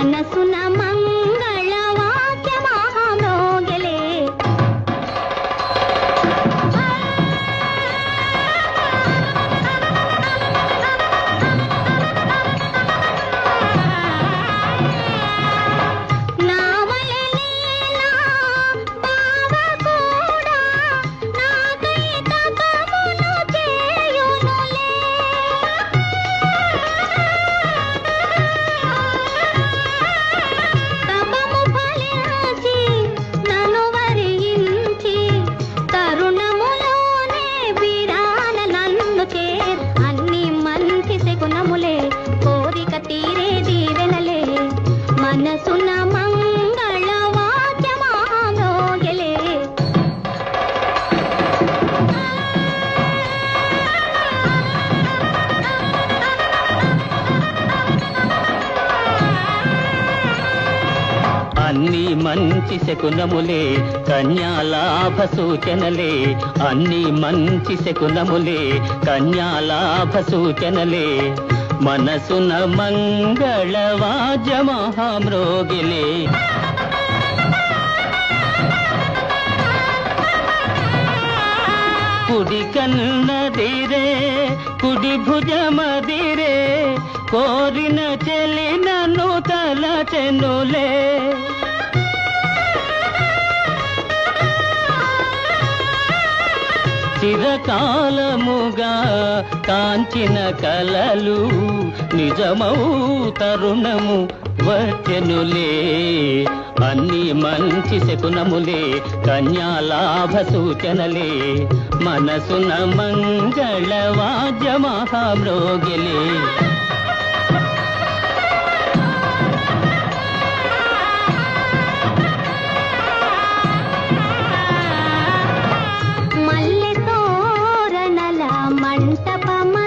మనసున మంగళ మనసున మంగళ వాక్యమామోగలే అన్ని మంచి శకునములే కన్యాలాభ సూచనలే. అన్ని మంచి శకునములే కన్యాలాభ సూచనలే. మనసున మంగళ వాద్య మహామ్రోగిలే కుడి కన్నదిరే కుడి భుజమదిరే కోరిన చెలి నన్ను తలచెనులే. చిరకాలముగా కాంచిన కలలు నిజమౌ తరుణము వచ్చెనులే అన్ని మంచి శకునములే కన్యాలాభ సూచనలే. మనసున మంగళ వాద్య మంటపమా?